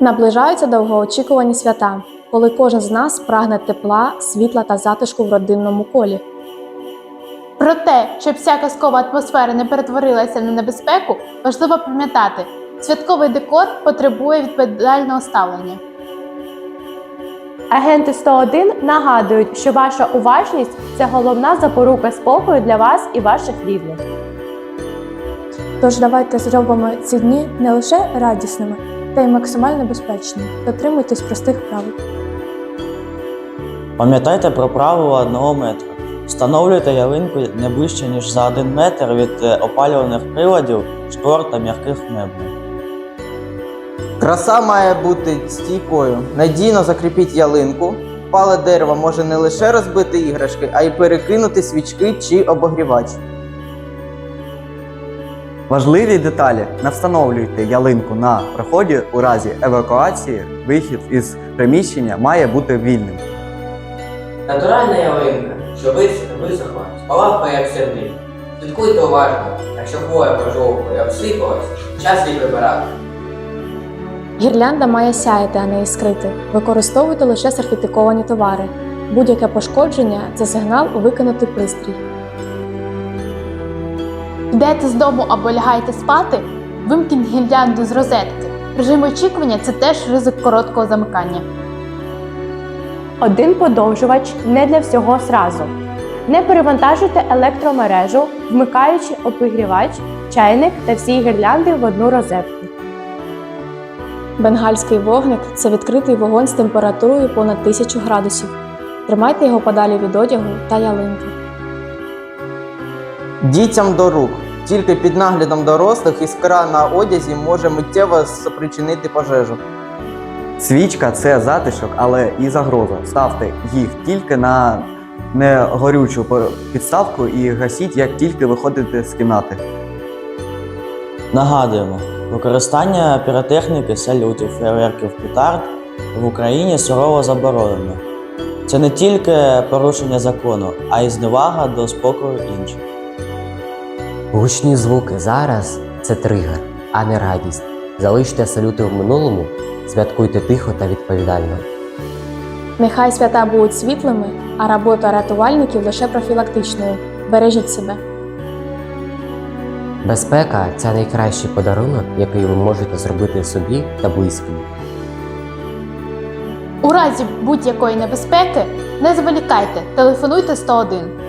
Наближаються довгоочікувані свята, коли кожен з нас прагне тепла, світла та затишку в родинному колі. Про те, щоб вся казкова атмосфера не перетворилася на небезпеку, важливо пам'ятати, святковий декор потребує відповідального ставлення. Агенти 101 нагадують, що ваша уважність це головна запорука спокою для вас і ваших рідних. Тож давайте зробимо ці дні не лише радісними, та й максимально безпечними. Дотримуйтесь простих правил. Пам'ятайте про правило одного метра. Встановлюйте ялинку не ближче, ніж за один метр від е, опалювальних приладів, штор та м'яких меблів. Краса має бути стійкою. Надійно закріпіть ялинку. Пале дерева може не лише розбити іграшки, а й перекинути свічки чи обогрівач. Важливі деталі не встановлюйте ялинку на проході у разі евакуації. Вихід із приміщення має бути вільним. Натуральна ялинка, що вис- висохла, спалахує як сердить. Слідкуйте уважно, якщо хвоя пожовкла і обсипалась, час її прибирати. Гірлянда має сяяти, а не іскрити. Використовуйте лише сертифіковані товари. Будь-яке пошкодження це сигнал викинути пристрій. Йдете з дому або лягаєте спати, вимкніть гірлянду з розетки. Режим очікування це теж ризик короткого замикання. Один подовжувач не для всього зразу. Не перевантажуйте електромережу, вмикаючи обігрівач, чайник та всі гірлянди в одну розетку. Бенгальський вогник це відкритий вогонь з температурою понад 1000 градусів. Тримайте його подалі від одягу та ялинки. Дітям до рук. Тільки під наглядом дорослих іскра на одязі може миттєво спричинити пожежу. Свічка це затишок, але і загроза. Ставте їх тільки на негорючу підставку і гасіть, як тільки виходите з кімнати. Нагадуємо, використання піротехніки, салютів, фейерверків, петард в Україні сурово заборонено. Це не тільки порушення закону, а й зневага до спокою інших. Гучні звуки зараз це тригер, а не радість. Залиште салюти в минулому, святкуйте тихо та відповідально. Нехай свята будуть світлими, а робота рятувальників лише профілактичною. Бережіть себе. Безпека це найкращий подарунок, який ви можете зробити собі та близьким. У разі будь-якої небезпеки не зволікайте, телефонуйте 101.